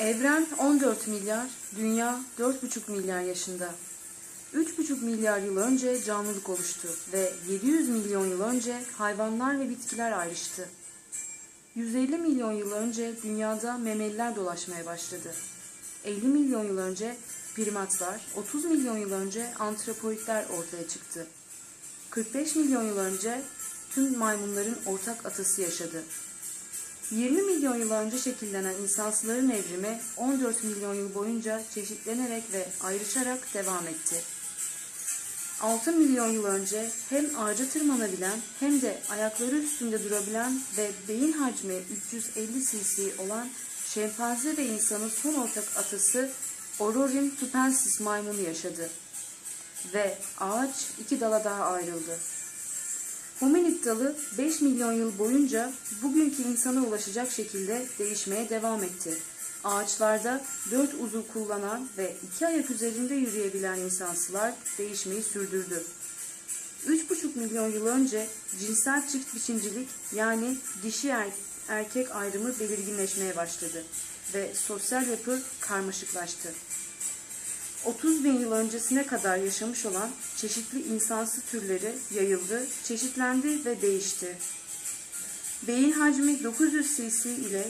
Evren 14 milyar, dünya 4,5 milyar yaşında. 3,5 milyar yıl önce canlılık oluştu ve 700 milyon yıl önce hayvanlar ve bitkiler ayrıştı. 150 milyon yıl önce dünyada memeliler dolaşmaya başladı. 50 milyon yıl önce primatlar, 30 milyon yıl önce antropoidler ortaya çıktı. 45 milyon yıl önce tüm maymunların ortak atası yaşadı. 20 milyon yıl önce şekillenen insansıların evrimi 14 milyon yıl boyunca çeşitlenerek ve ayrışarak devam etti. 6 milyon yıl önce hem ağaca tırmanabilen hem de ayakları üstünde durabilen ve beyin hacmi 350 cc olan şempanze ve insanın son ortak atası Ororin tupensis maymunu yaşadı. Ve ağaç iki dala daha ayrıldı. Hominid dalı 5 milyon yıl boyunca bugünkü insana ulaşacak şekilde değişmeye devam etti. Ağaçlarda dört uzuv kullanan ve iki ayak üzerinde yürüyebilen insansılar değişmeyi sürdürdü. 3,5 milyon yıl önce cinsel çift biçimcilik yani dişi er- erkek ayrımı belirginleşmeye başladı ve sosyal yapı karmaşıklaştı. 30 bin yıl öncesine kadar yaşamış olan çeşitli insansı türleri yayıldı, çeşitlendi ve değişti. Beyin hacmi 900 cc ile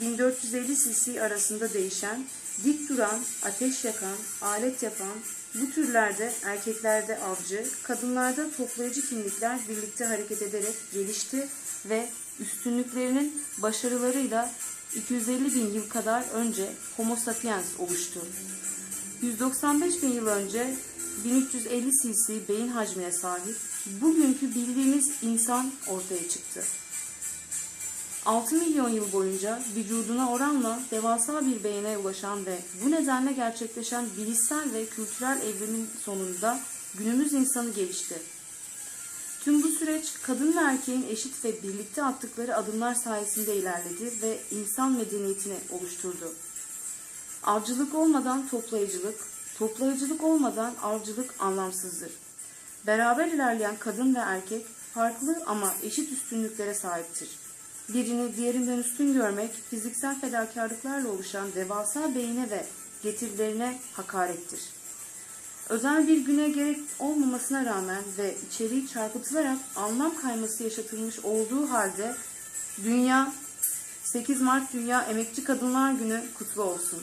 1450 cc arasında değişen, dik duran, ateş yakan, alet yapan bu türlerde erkeklerde avcı, kadınlarda toplayıcı kimlikler birlikte hareket ederek gelişti ve üstünlüklerinin başarılarıyla 250 bin yıl kadar önce Homo sapiens oluştu. 195 bin yıl önce 1350 cc beyin hacmine sahip bugünkü bildiğimiz insan ortaya çıktı. 6 milyon yıl boyunca vücuduna oranla devasa bir beyine ulaşan ve bu nedenle gerçekleşen bilişsel ve kültürel evrimin sonunda günümüz insanı gelişti. Tüm bu süreç kadın ve erkeğin eşit ve birlikte attıkları adımlar sayesinde ilerledi ve insan medeniyetini oluşturdu. Avcılık olmadan toplayıcılık, toplayıcılık olmadan avcılık anlamsızdır. Beraber ilerleyen kadın ve erkek farklı ama eşit üstünlüklere sahiptir. Birini diğerinden üstün görmek fiziksel fedakarlıklarla oluşan devasa beyine ve getirilerine hakarettir. Özel bir güne gerek olmamasına rağmen ve içeriği çarpıtılarak anlam kayması yaşatılmış olduğu halde Dünya 8 Mart Dünya Emekçi Kadınlar Günü kutlu olsun.